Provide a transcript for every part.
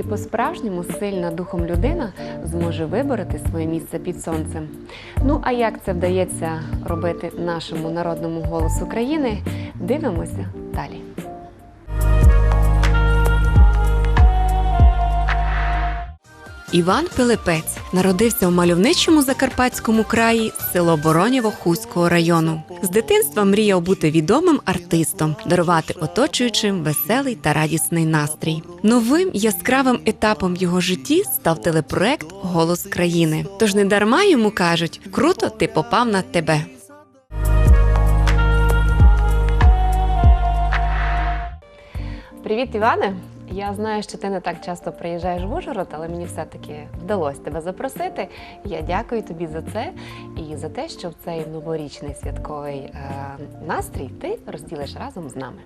Тільки по-справжньому сильна духом людина зможе вибороти своє місце під сонцем. Ну а як це вдається робити нашому народному голосу країни, дивимося далі. Іван Пилипець народився у мальовничому Закарпатському краї, село Боронєво Хуського району. З дитинства мріяв бути відомим артистом, дарувати оточуючим веселий та радісний настрій. Новим яскравим етапом його житті став телепроект Голос країни. Тож не дарма йому кажуть: круто, ти попав на тебе. Привіт, Іване. Я знаю, що ти не так часто приїжджаєш в Ужгород, але мені все-таки вдалося тебе запросити. Я дякую тобі за це і за те, що в цей новорічний святковий е, настрій ти розділиш разом з нами.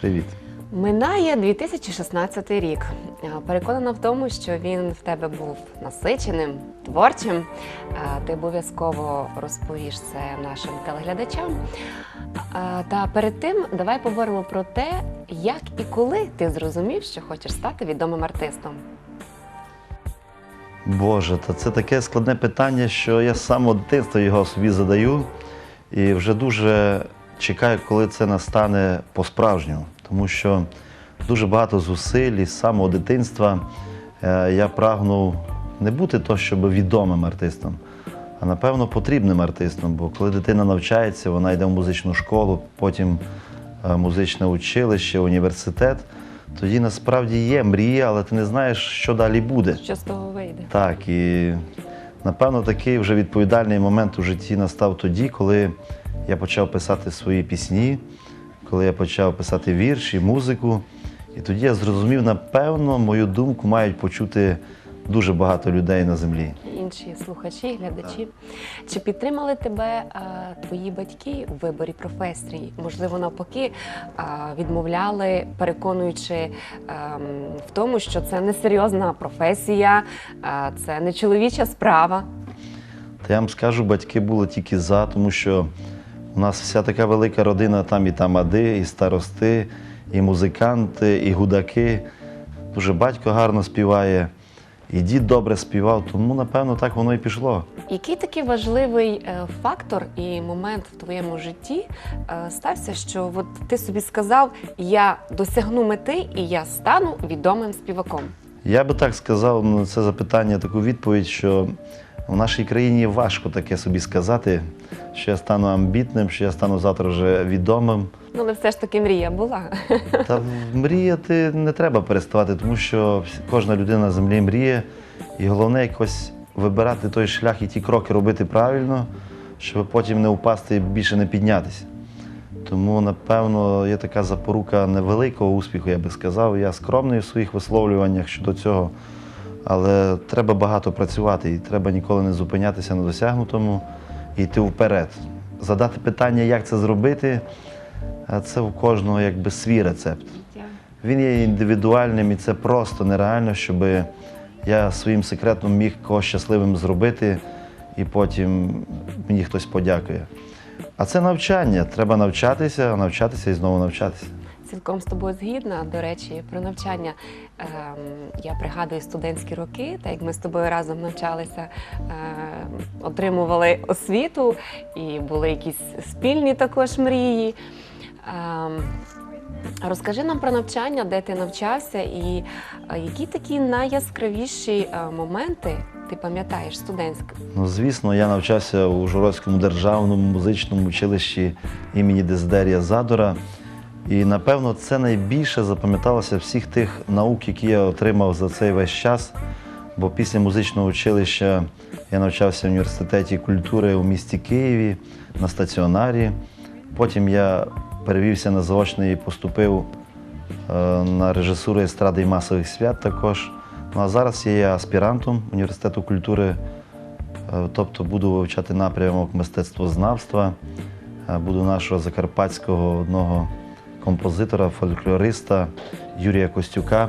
Привіт. Минає 2016 рік. Е, Переконана в тому, що він в тебе був насиченим, творчим. Е, Ти обов'язково розповіш це нашим телеглядачам. Е, Та перед тим давай поговоримо про те, як і коли ти зрозумів, що хочеш стати відомим артистом. Боже, та це таке складне питання, що я з самого дитинства його собі задаю і вже дуже чекаю, коли це настане по-справжньому. Тому що дуже багато зусиль і з самого дитинства е, я прагнув не бути то, щоб відомим артистом, а напевно потрібним артистом. Бо коли дитина навчається, вона йде в музичну школу, потім е, музичне училище, університет. Тоді насправді є мрія, але ти не знаєш, що далі буде. Що з того вийде? Так, і напевно такий вже відповідальний момент у житті настав тоді, коли я почав писати свої пісні, коли я почав писати вірші, музику. І тоді я зрозумів, напевно, мою думку мають почути дуже багато людей на землі. Інші слухачі, глядачі. Чи підтримали тебе а, твої батьки у виборі професії? Можливо, навпаки, а, відмовляли, переконуючи ем, в тому, що це не серйозна професія, а, це не чоловіча справа. Та я вам скажу, батьки були тільки за, тому що у нас вся така велика родина, там і тамади, і старости, і музиканти, і гудаки. Дуже батько гарно співає, і дід добре співав, тому, напевно, так воно і пішло. Який такий важливий е, фактор і момент в твоєму житті е, стався, що от ти собі сказав, я досягну мети і я стану відомим співаком? Я би так сказав на це запитання, таку відповідь, що в нашій країні важко таке собі сказати, що я стану амбітним, що я стану завтра вже відомим. Ну, але все ж таки мрія була. Та мріяти не треба переставати, тому що кожна людина на землі мріє, і головне якось вибирати той шлях і ті кроки робити правильно, щоб потім не впасти і більше не піднятися. Тому, напевно, є така запорука невеликого успіху, я би сказав. Я скромний в своїх висловлюваннях щодо цього, але треба багато працювати і треба ніколи не зупинятися на досягнутому і йти вперед. Задати питання, як це зробити, це у кожного якби свій рецепт. Він є індивідуальним і це просто нереально, щоб я своїм секретом міг когось щасливим зробити, і потім мені хтось подякує. А це навчання. Треба навчатися, навчатися і знову навчатися. Цілком з тобою згідна. До речі, про навчання ем, я пригадую студентські роки, так як ми з тобою разом навчалися, ем, отримували освіту і були якісь спільні також мрії. Ем, розкажи нам про навчання, де ти навчався, і е, які такі найяскравіші е, моменти ти пам'ятаєш студентських? Ну, звісно, я навчався у Ужгородському державному музичному училищі імені Дездерія Задора. І напевно це найбільше запам'яталося всіх тих наук, які я отримав за цей весь час. Бо після музичного училища я навчався в університеті культури у місті Києві на стаціонарі. Потім я перевівся на заочний і поступив е, на режисуру естради і масових свят також. Ну а зараз я є аспірантом університету культури, е, тобто буду вивчати напрямок мистецтвознавства. Е, Буду нашого закарпатського одного композитора, фольклориста Юрія Костюка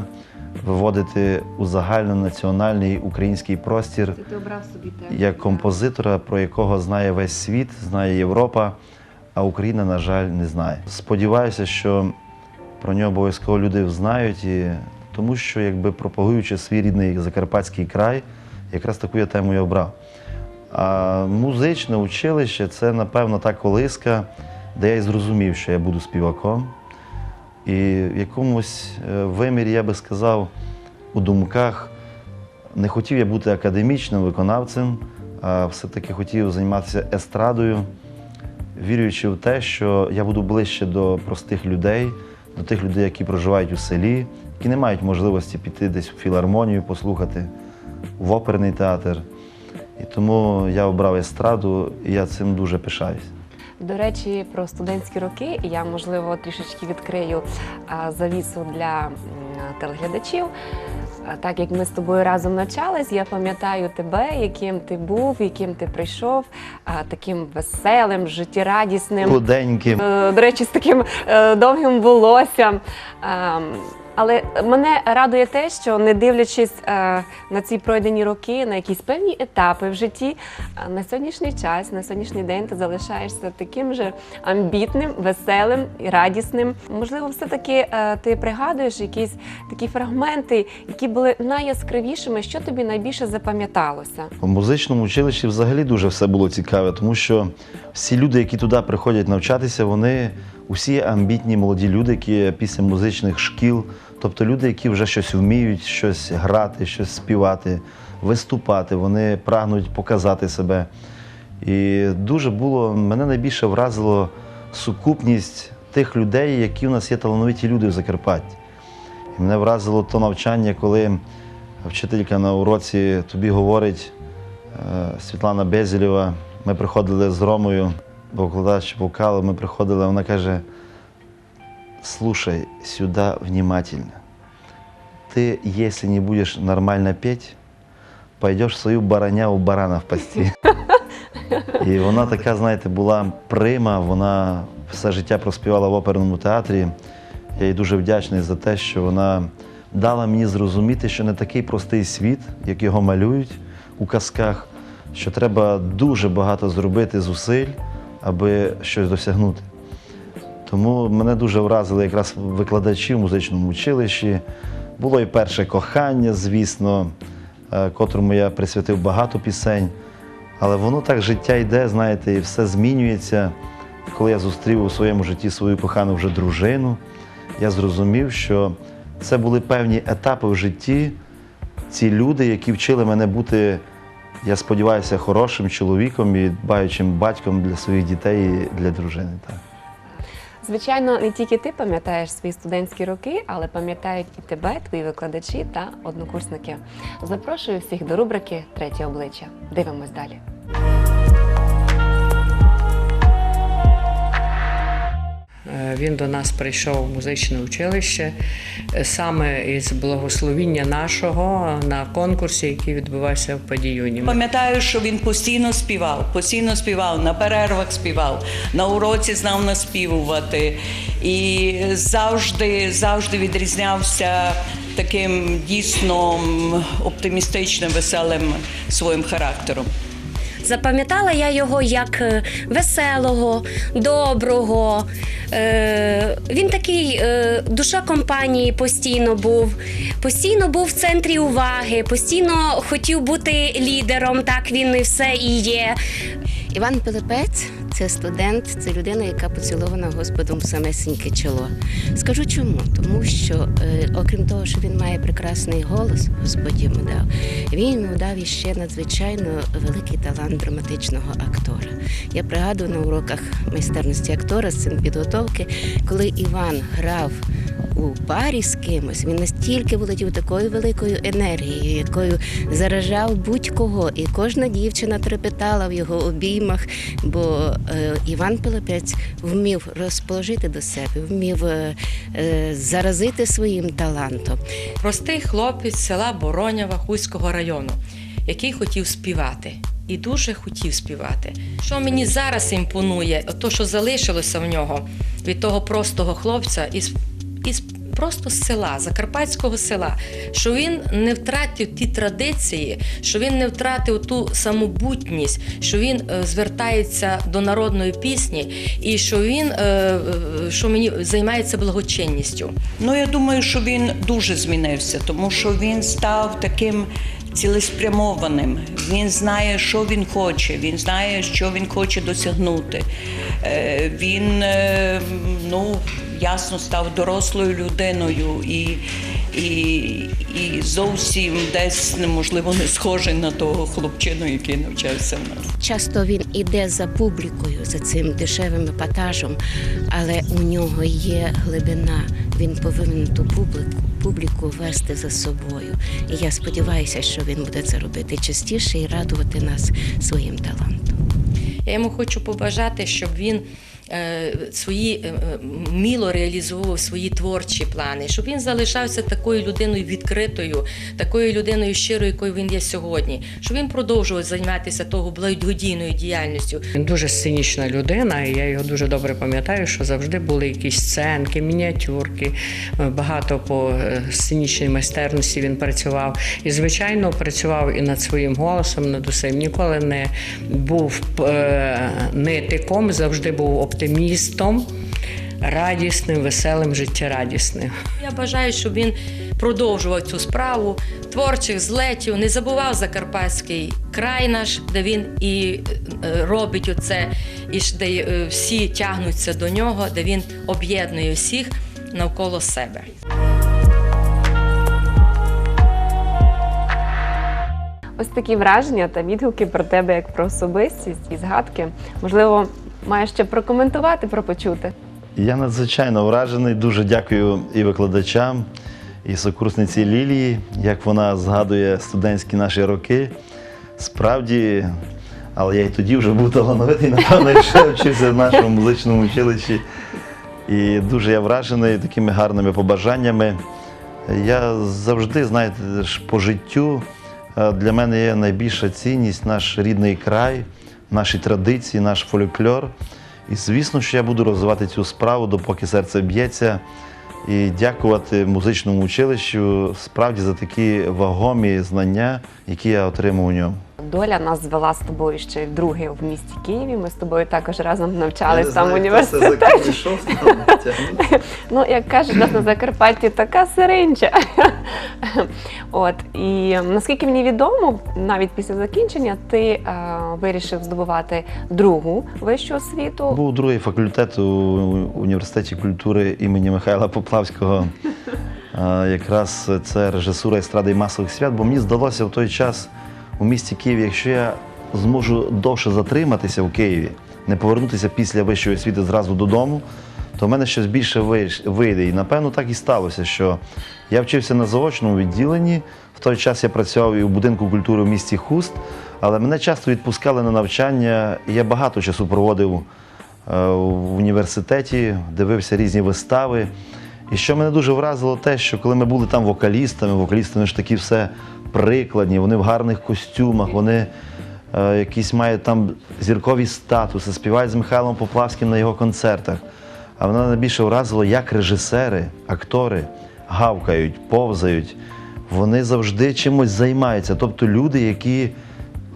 виводити у загальнонаціональний український простір як композитора, про якого знає весь світ, знає Європа, а Україна, на жаль, не знає. Сподіваюся, що про нього обов'язково люди знають, і тому що якби пропагуючи свій рідний закарпатський край, якраз таку я тему я обрав. А музичне училище це, напевно, та колиска, де я і зрозумів, що я буду співаком. І в якомусь е, вимірі, я би сказав, у думках не хотів я бути академічним виконавцем, а все-таки хотів займатися естрадою, вірюючи в те, що я буду ближче до простих людей, до тих людей, які проживають у селі, які не мають можливості піти десь в філармонію, послухати, в оперний театр. І тому я обрав естраду, і я цим дуже пишаюсь. До речі, про студентські роки я можливо трішечки відкрию завісу для телеглядачів. Так як ми з тобою разом навчались, я пам'ятаю тебе, яким ти був, яким ти прийшов, таким веселим, життєрадісним. Худеньким. Е, До речі, з таким е, довгим волоссям. Але мене радує те, що не дивлячись е, на ці пройдені роки, на якісь певні етапи в житті, е, на сьогоднішній час, на сьогоднішній день ти залишаєшся таким же амбітним, веселим і радісним. Можливо, все-таки е, ти пригадуєш якісь такі фрагменти, які були найяскравішими, що тобі найбільше запам'яталося. У музичному училищі взагалі дуже все було цікаве, тому що всі люди, які туди приходять навчатися, вони усі амбітні молоді люди, які після музичних шкіл, тобто люди, які вже щось вміють, щось грати, щось співати, виступати, вони прагнуть показати себе. І дуже було, мене найбільше вразило сукупність тих людей, які у нас є талановиті люди в Закарпатті. І мене вразило то навчання, коли вчителька на уроці тобі говорить е, Світлана Безілєва. Ми приходили з Ромою, викладач вокалу, ми приходили, вона каже: слушай сюди внимательно. Ты, если не будешь нормально петь, пойдешь в бараняву барана впасти. І вона така, знаєте, була прима, вона все життя проспівала в оперному театрі. Я їй дуже вдячний за те, що вона дала мені зрозуміти, що не такий простий світ, як його малюють у казках, що треба дуже багато зробити зусиль, аби щось досягнути. Тому мене дуже вразили якраз викладачі в музичному училищі. Було і перше кохання, звісно, е, котрому я присвятив багато пісень. Але воно так життя йде, знаєте, і все змінюється. Коли я зустрів у своєму житті свою кохану вже дружину, я зрозумів, що це були певні етапи в житті, ці люди, які вчили мене бути, я сподіваюся, хорошим чоловіком і дбаючим батьком для своїх дітей і для дружини. Так. Звичайно, не тільки ти пам'ятаєш свої студентські роки, але пам'ятають і тебе, твої викладачі та однокурсники. Запрошую всіх до рубрики Третє обличчя. Дивимось далі. Він до нас прийшов в музичне училище е, саме із благословіння нашого на конкурсі, який відбувався в Падіюні. Пам'ятаю, що він постійно співав, постійно співав, на перервах співав, на уроці знав наспівувати і завжди, завжди відрізнявся таким дійсно оптимістичним, веселим своїм характером. Запам'ятала я його як е, веселого, доброго. Е, він такий е, душа компанії постійно був, постійно був в центрі уваги, постійно хотів бути лідером. Так він і все і є. Іван Пилипець це студент, це людина, яка поцілована Господом в самесеньке чоло. Скажу чому? Тому що, е, окрім того, що він має прекрасний голос, Господь йому дав, він йому дав іще надзвичайно великий талант драматичного актора. Я пригадую на уроках майстерності актора з цим підготовки, коли Іван грав у парі з кимось, він настільки володів такою великою енергією, якою заражав будь-кого, і кожна дівчина трепетала в його обіймах, бо е, Іван Пилипець вмів розположити до себе, вмів е, е, заразити своїм талантом. Простий хлопець села Боронява Хуського району, який хотів співати. І дуже хотів співати. Що мені зараз імпонує, то, що залишилося в нього від того простого хлопця із, із просто села, закарпатського села, що він не втратив ті традиції, що він не втратив ту самобутність, що він е, звертається до народної пісні, і що він е, е, що мені займається благочинністю. Ну, я думаю, що він дуже змінився, тому що він став таким цілеспрямованим. Він знає, що він хоче, він знає, що він хоче досягнути. Він ну, ясно став дорослою людиною і, і, і зовсім десь неможливо не схожий на того хлопчину, який навчався в нас. Часто він іде за публікою, за цим дешевим епатажем, але у нього є глибина. Він повинен ту публіку, публіку вести за собою. І я сподіваюся, що він буде це робити частіше і радувати нас своїм талантом. Я йому хочу побажати, щоб він свої е, е, вміло реалізовував свої творчі плани, щоб він залишався такою людиною відкритою, такою людиною щирою, якою він є сьогодні, щоб він продовжував займатися того благодійною діяльністю. Він дуже сценічна людина, і я його дуже добре пам'ятаю, що завжди були якісь сценки, мініатюрки. е, Багато по е, сценічній майстерності він працював. І, звичайно, працював і над своїм голосом, над усім. Ніколи не був е, нитиком, завжди був оптимістом, радісним, веселим, життєрадісним. Я бажаю, щоб він продовжував цю справу творчих злетів, не забував Закарпатський край наш, де він і е, робить оце, і де е, всі тягнуться до нього, де він об'єднує всіх навколо себе. Ось такі враження та відгуки про тебе як про особистість і згадки. Можливо, маєш ще прокоментувати, про почути. Я надзвичайно вражений. Дуже дякую і викладачам, і сокурсниці Лілії, як вона згадує студентські наші роки. Справді, але я і тоді вже був талановитий, напевно, ще вчився в нашому музичному училищі. І дуже я вражений такими гарними побажаннями. Я завжди, знаєте, по життю е, для мене є найбільша цінність наш рідний край, наші традиції, наш фольклор. І звісно, що я буду розвивати цю справу, допоки серце б'ється. І дякувати музичному училищу справді за такі вагомі знання, які я отримав у ньому. Доля нас звела з тобою ще й вдруге в місті Києві. Ми з тобою також разом навчались там університеті. Ну, як кажуть, нас на Закарпатті така сиринча. От і наскільки мені відомо, навіть після закінчення ти е, вирішив здобувати другу вищу освіту. Був другий факультет у університеті культури імені Михайла Поплавського. А, Якраз це режисура естради і масових свят, бо мені здалося в той час у місті Києві, якщо я зможу довше затриматися в Києві, не повернутися після вищої освіти зразу додому, то в мене щось більше вийде. І напевно так і сталося, що я вчився на заочному відділенні. В той час я працював і в будинку культури в місті Хуст, але мене часто відпускали на навчання, я багато часу проводив е, в університеті, дивився різні вистави. І що мене дуже вразило, те, що коли ми були там вокалістами, вокалістами ж такі все прикладні, вони в гарних костюмах, вони е, якісь мають там зіркові статуси, співають з Михайлом Поплавським на його концертах. А мене найбільше вразило, як режисери, актори гавкають, повзають. Вони завжди чимось займаються. Тобто люди, які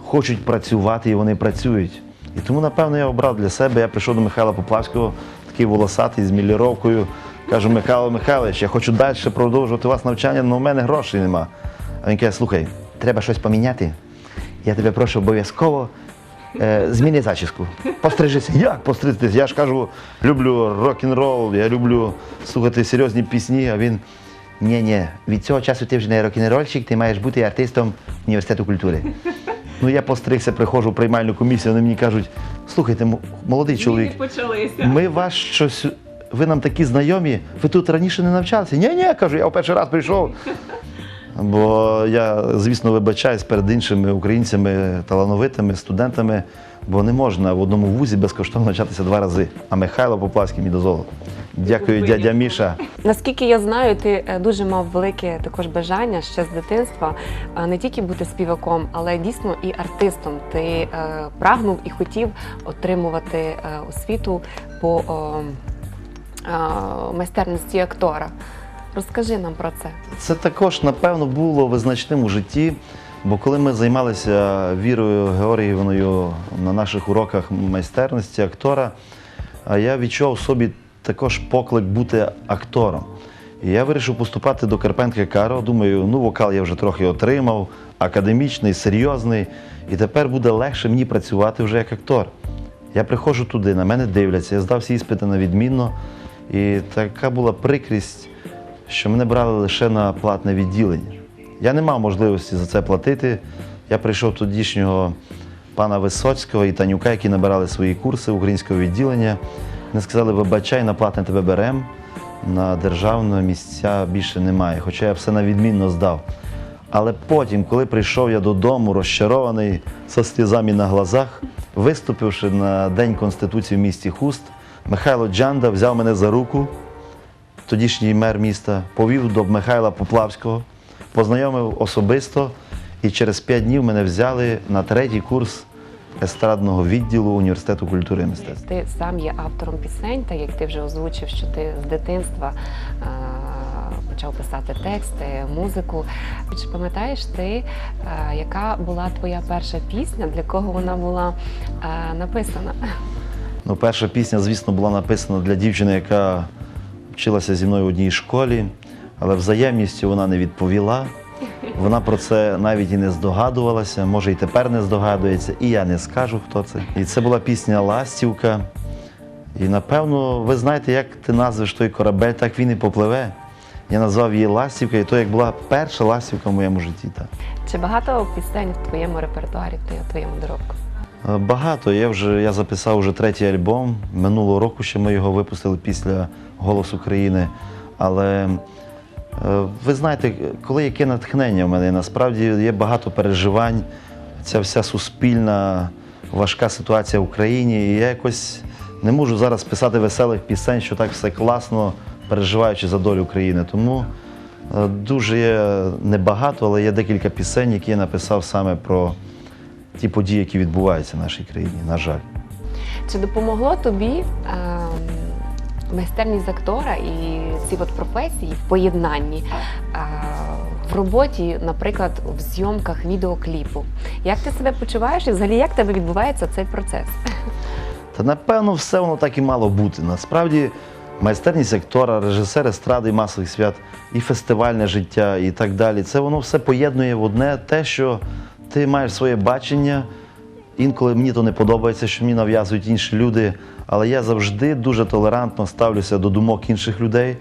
хочуть працювати і вони працюють. І тому, напевно, я обрав для себе. Я прийшов до Михайла Поплавського, такий волосатий з міліровкою. Кажу, Михайло Михайлович, я хочу далі продовжувати у вас навчання, але в мене грошей нема. А він каже, слухай, треба щось поміняти. Я тебе прошу обов'язково е, зміни зачіску. Пострижися. Як постригтись? Я ж кажу, люблю рок-н-рол, я люблю слухати серйозні пісні, а він. Ні, ні, від цього часу ти вже не рок-н-рольщик, ти маєш бути артистом університету культури. Ну я постригся, приходжу в приймальну комісію, вони мені кажуть, слухайте, молодий чоловік, ми вас щось, ви нам такі знайомі, ви тут раніше не навчалися? Ні, ні, кажу, я в перший раз прийшов. Бо я, звісно, вибачаюсь перед іншими українцями, талановитими студентами, бо не можна в одному вузі безкоштовно навчатися два рази. А Михайло Поплавський мені дозволив. Дякую, дядя Міша. Наскільки я знаю, ти е, дуже мав велике також бажання ще з дитинства е, не тільки бути співаком, але дійсно і артистом. Ти е, прагнув і хотів отримувати освіту по майстерності актора. Розкажи нам про це. Це також, напевно, було визначним у житті, бо коли ми займалися Вірою Георгіївною на наших уроках майстерності актора, я відчув собі також поклик бути актором. І я вирішив поступати до Карпенка Каро. Думаю, ну вокал я вже трохи отримав, академічний, серйозний, і тепер буде легше мені працювати вже як актор. Я приходжу туди, на мене дивляться, я здав всі іспити на відмінно. І така була прикрість, що мене брали лише на платне відділення. Я не мав можливості за це платити. Я прийшов тодішнього пана Висоцького і Танюка, які набирали свої курси українського відділення. Вони сказали, вибачай, на платне тебе беремо, на державне місця більше немає, хоча я все на відмінно здав. Але потім, коли прийшов я додому, розчарований, со сльозами на глазах, виступивши на День Конституції в місті Хуст, Михайло Джанда взяв мене за руку, тодішній мер міста, повів до Михайла Поплавського, познайомив особисто, і через п'ять днів мене взяли на третій курс естрадного відділу університету культури і мистецтв. Ти сам є автором пісень, так як ти вже озвучив, що ти з дитинства е, почав писати тексти, музику. Чи пам'ятаєш ти, е, яка була твоя перша пісня, для кого вона була е, написана? Ну, перша пісня, звісно, була написана для дівчини, яка вчилася зі мною в одній школі, але взаємністю вона не відповіла. Вона про це навіть і не здогадувалася, може і тепер не здогадується, і я не скажу, хто це. І це була пісня Ластівка. І напевно, ви знаєте, як ти назвеш той корабель, так він і попливе. Я назвав її Ластівка, і то як була перша ластівка в моєму житті. Чи багато пісень в твоєму репертуарі, в твоєму доробку? Е, Багато. Я вже я записав вже третій альбом. Минулого року ще ми його випустили після Голос України. Але е, ви знаєте, коли яке натхнення в мене, насправді є багато переживань, ця вся суспільна важка ситуація в Україні. І я якось не можу зараз писати веселих пісень, що так все класно, переживаючи за долю України. Тому е, дуже є небагато, але є декілька пісень, які я написав саме про ті події, які відбуваються в нашій країні, на жаль. Чи допомогло тобі ем, майстерність актора і ці от професії в поєднанні е, в роботі, наприклад, в зйомках відеокліпу? Як ти себе почуваєш і взагалі як в тебе відбувається цей процес? Та напевно все воно так і мало бути. Насправді, майстерність актора, режисер естради масових свят, і фестивальне життя, і так далі. Це воно все поєднує в одне те, що ти маєш своє бачення. Інколи мені то не подобається, що мені нав'язують інші люди, але я завжди дуже толерантно ставлюся до думок інших людей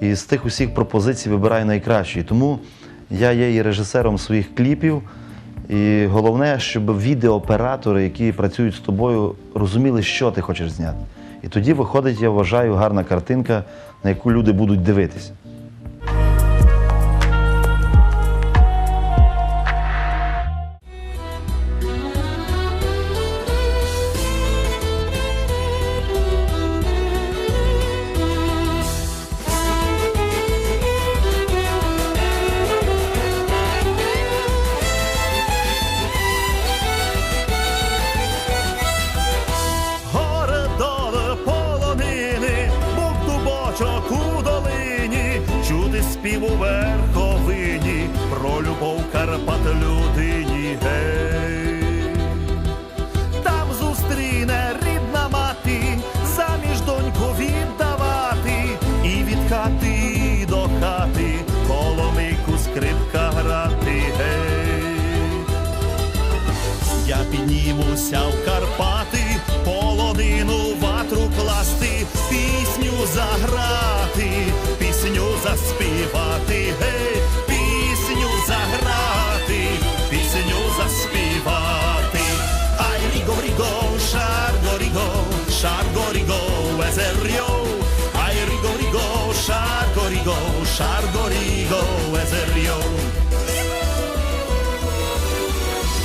і з тих усіх пропозицій вибираю найкращі. Тому я є і режисером своїх кліпів. І головне, щоб відеооператори, які працюють з тобою, розуміли, що ти хочеш зняти. І тоді виходить, я вважаю, гарна картинка, на яку люди будуть дивитися. Ріго, шарго, ріго, езерйо.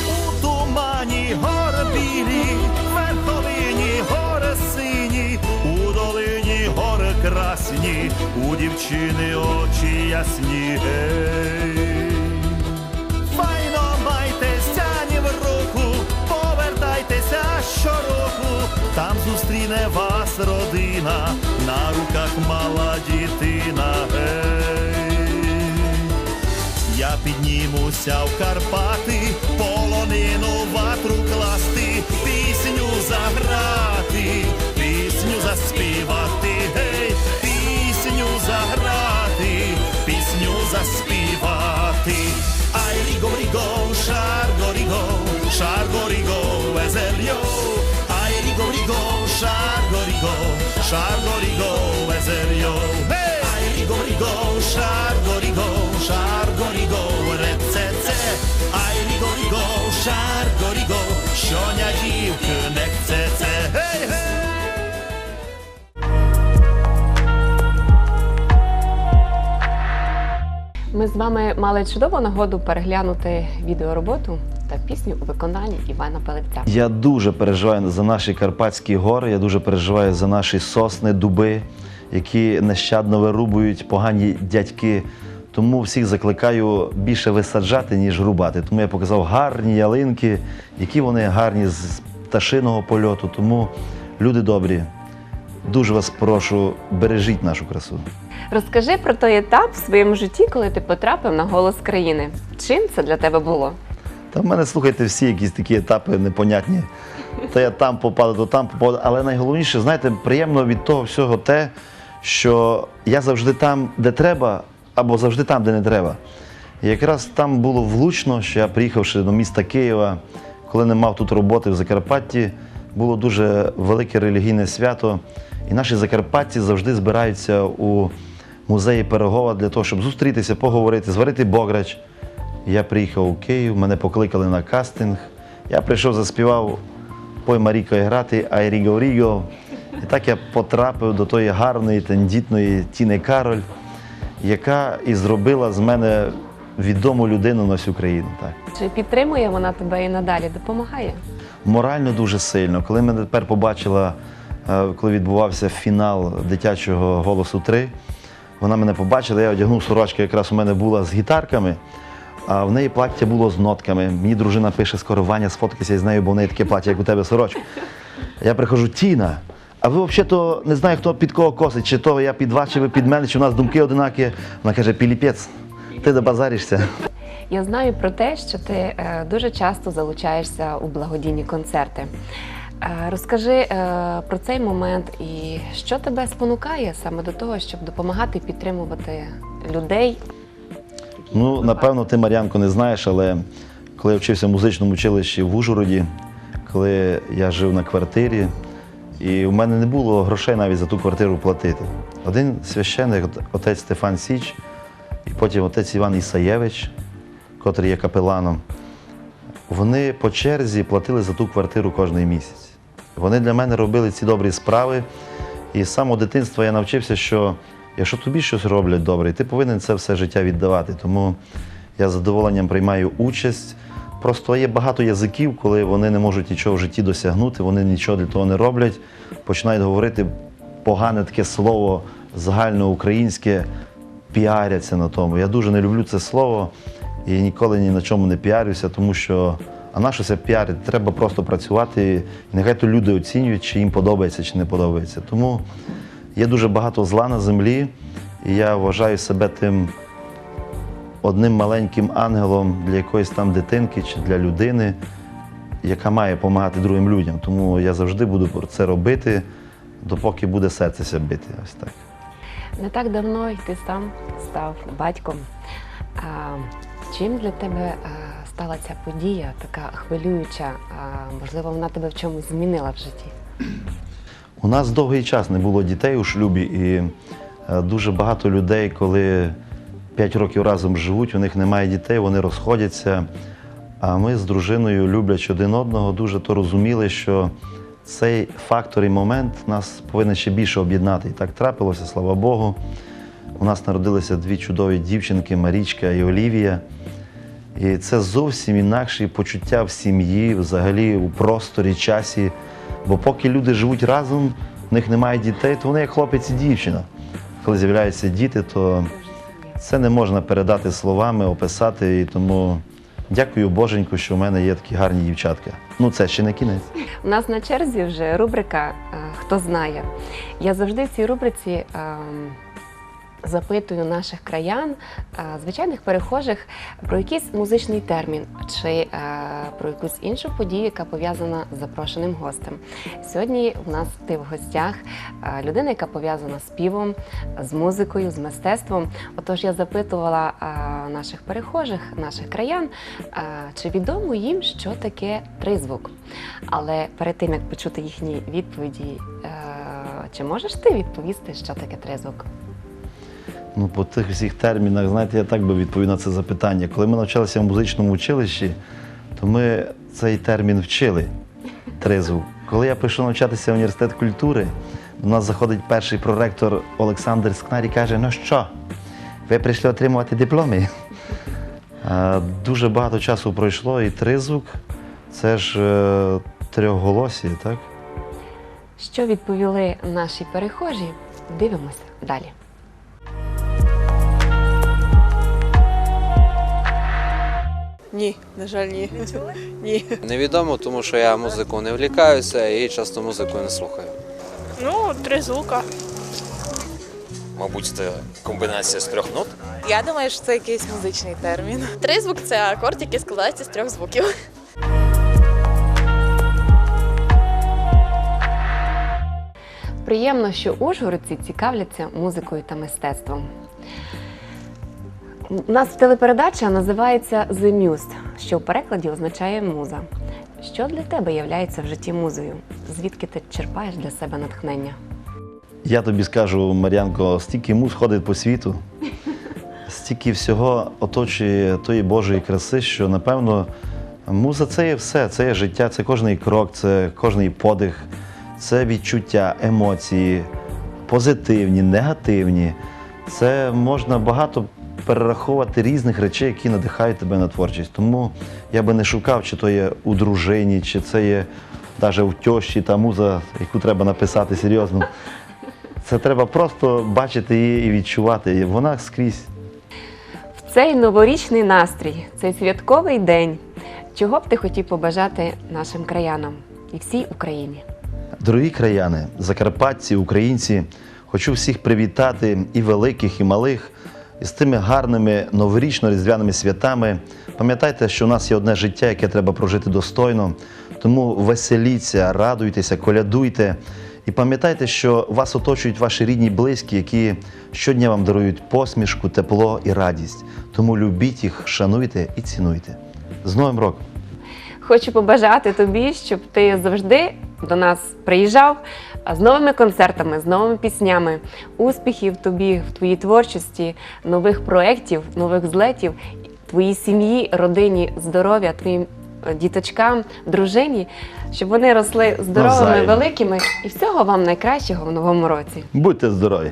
У тумані гори білі, верховині гори сині, у долині гори красні, у дівчини очі ясні. Гей. Файно майте сяні в руку, повертайтеся щороку, там зустріне вас родина, на руках мала дітина. Гей. Кинувся в Карпати, полонину ватру класти, пісню заграти, пісню заспівати, гей, пісню заграти, пісню заспівати. Ай ріго, ріго, шарго, ріго, шарго, ріго, везельо. Ай ріго, ріго, шарго, ріго, шарго, ріго, везельо. Ай ріго, ріго, шарго, ріго. Ай ріго, ріго, шарго, ріго, щоня дівки не це. Гей, гей! Ми з вами мали чудову нагоду переглянути відеороботу та пісню у виконанні Івана Пелевця. Я дуже переживаю за наші Карпатські гори, я дуже переживаю за наші сосни, дуби, які нещадно вирубують погані дядьки. Тому всіх закликаю більше висаджати, ніж рубати. Тому я показав гарні ялинки, які вони гарні з пташиного польоту. Тому, люди добрі, дуже вас прошу, бережіть нашу красу. Розкажи про той етап в своєму житті, коли ти потрапив на голос країни. Чим це для тебе було? Та в мене, слухайте, всі якісь такі етапи непонятні. То я там попав, то там попав. Але найголовніше, знаєте, приємно від того всього те, що я завжди там, де треба, або завжди там, де не треба. І якраз там було влучно, що я, приїхавши до міста Києва, коли не мав тут роботи в Закарпатті, було дуже велике релігійне свято. І наші закарпатці завжди збираються у музеї Пирогова для того, щоб зустрітися, поговорити, зварити бограч. Я приїхав у Київ, мене покликали на кастинг. Я прийшов, заспівав Пой Маріко грати Ай Ріго Ріго. І так я потрапив до тої гарної, тендітної Тіни Кароль, яка і зробила з мене відому людину на всю країну. Так. Чи підтримує вона тебе і надалі допомагає? Морально дуже сильно. Коли мене тепер побачила, е, коли відбувався фінал дитячого голосу 3, вона мене побачила, я одягнув сорочку, якраз у мене була з гітарками, а в неї плаття було з нотками. Мені дружина пише скоро Ваня, сфоткайся із нею, бо в неї таке плаття, як у тебе сорочка. Я приходжу, Тіна. А ви взагалі не знаю, хто під кого косить, чи то я під вас, чи ви під мене, чи у нас думки одинакі. Вона каже, Піліпець, ти добазаришся. Я знаю про те, що ти е, дуже часто залучаєшся у благодійні концерти. Е, Розкажи е, про цей момент і що тебе спонукає саме до того, щоб допомагати підтримувати людей. Ну, напевно, ти, Мар'янко, не знаєш, але коли я вчився в музичному училищі в Ужгороді, коли я жив на квартирі, і в мене не було грошей навіть за ту квартиру платити. Один священник, отець Стефан Січ, і потім отець Іван Ісаєвич, котрий є капеланом, вони по черзі платили за ту квартиру кожний місяць. Вони для мене робили ці добрі справи. І з самого дитинства я навчився, що якщо тобі щось роблять добре, ти повинен це все життя віддавати. Тому я з задоволенням приймаю участь. Просто є багато язиків, коли вони не можуть нічого в житті досягнути, вони нічого для того не роблять, починають говорити погане таке слово загальноукраїнське, піаряться на тому. Я дуже не люблю це слово і ніколи ні на чому не піарюся, тому що а на що це піарити? Треба просто працювати. І нехай то люди оцінюють, чи їм подобається, чи не подобається. Тому є дуже багато зла на землі, і я вважаю себе тим одним маленьким ангелом для якоїсь там дитинки чи для людини, яка має допомагати другим людям. Тому я завжди буду це робити, допоки буде серцеся бити. Ось так. Не так давно й ти сам став батьком. А, чим для тебе а, стала ця подія, така хвилююча? А, можливо, вона тебе в чомусь змінила в житті? У нас довгий час не було дітей у шлюбі, і е, дуже багато людей, коли 5 років разом живуть, у них немає дітей, вони розходяться. А ми з дружиною, люблячи один одного, дуже то розуміли, що цей фактор і момент нас повинен ще більше об'єднати. І так трапилося, слава Богу. У нас народилися дві чудові дівчинки Марічка і Олівія. І це зовсім інакші почуття в сім'ї, взагалі у просторі, часі. Бо поки люди живуть разом, в них немає дітей, то вони як хлопець і дівчина. Коли з'являються діти, то це не можна передати словами, описати. І тому дякую Боженьку, що в мене є такі гарні дівчатка. Ну це ще не кінець. У нас на черзі вже рубрика е, Хто знає. Я завжди в цій рубриці ем, запитую наших краян, е, звичайних перехожих, про якийсь музичний термін чи е, про якусь іншу подію, яка пов'язана з запрошеним гостем. Сьогодні у нас ти в гостях е, людина, яка пов'язана з співом, з музикою, з мистецтвом. Отож, я запитувала наших перехожих, наших краян, чи відомо їм, що таке тризвук. Але перед тим як почути їхні відповіді, чи можеш ти відповісти, що таке тризвук? Ну, по тих всіх термінах, знаєте, я так би відповів на це запитання. Коли ми навчалися в музичному училищі, то ми цей термін вчили тризвук. Коли я пішов навчатися в університет культури, до нас заходить перший проректор Олександр Скнар і каже: ну що, ви прийшли отримувати дипломи? Дуже багато часу пройшло, і тризвук це ж е, трьохголосі, так? Що відповіли наші перехожі? Дивимося далі. Ні, на жаль, ні. Не чули? Ні. Невідомо, тому що я музику не влікаюся і часто музику не слухаю. Ну, три звука. Мабуть, це комбінація з трьох нот. Я думаю, що це якийсь музичний термін. Тризвук це акорд, який складається з трьох звуків. Приємно, що ужгородці цікавляться музикою та мистецтвом. У нас телепередача називається The Muse, що в перекладі означає муза. Що для тебе являється в житті музою? Звідки ти черпаєш для себе натхнення? Я тобі скажу, Мар'янко, стільки муз ходить по світу, стільки всього оточує тої Божої краси, що напевно муза це є все, це є життя, це кожний крок, це кожний подих, це відчуття, емоції, позитивні, негативні. Це можна багато перераховувати різних речей, які надихають тебе на творчість. Тому я би не шукав, чи то є у дружині, чи це є навіть в тьощі та муза, яку треба написати серйозно. Це треба просто бачити її і відчувати. І Вона скрізь. В цей новорічний настрій, цей святковий день. Чого б ти хотів побажати нашим краянам і всій Україні? Дорогі краяни, закарпатці, українці, хочу всіх привітати і великих, і малих із тими гарними новорічно-різдвяними святами. Пам'ятайте, що у нас є одне життя, яке треба прожити достойно. Тому веселіться, радуйтеся, колядуйте. І пам'ятайте, що вас оточують ваші рідні, близькі, які щодня вам дарують посмішку, тепло і радість. Тому любіть їх, шануйте і цінуйте. З Новим роком! Хочу побажати тобі, щоб ти завжди до нас приїжджав з новими концертами, з новими піснями, успіхів тобі в твоїй творчості, нових проєктів, нових злетів, твоїй сім'ї, родині, здоров'я, твоїм е, діточкам, дружині, щоб вони росли здоровими, Навзаєм. великими і всього вам найкращого в новому році. Будьте здорові!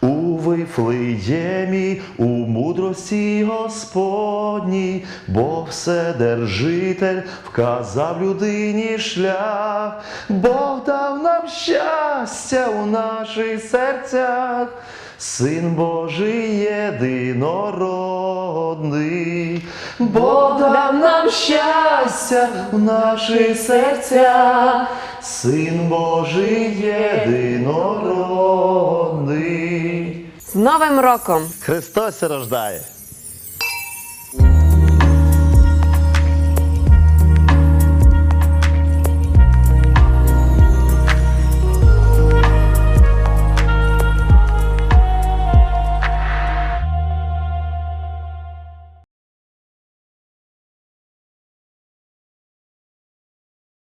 У Вифлеємі, у мудрості Господній, Бог Вседержитель вказав людині шлях, Бог дав нам щастя у наших серцях. Син Божий єдинородний, Бог дав нам щастя у наші серця, Син Божий єдинородний. З Новим роком! Христос рождає!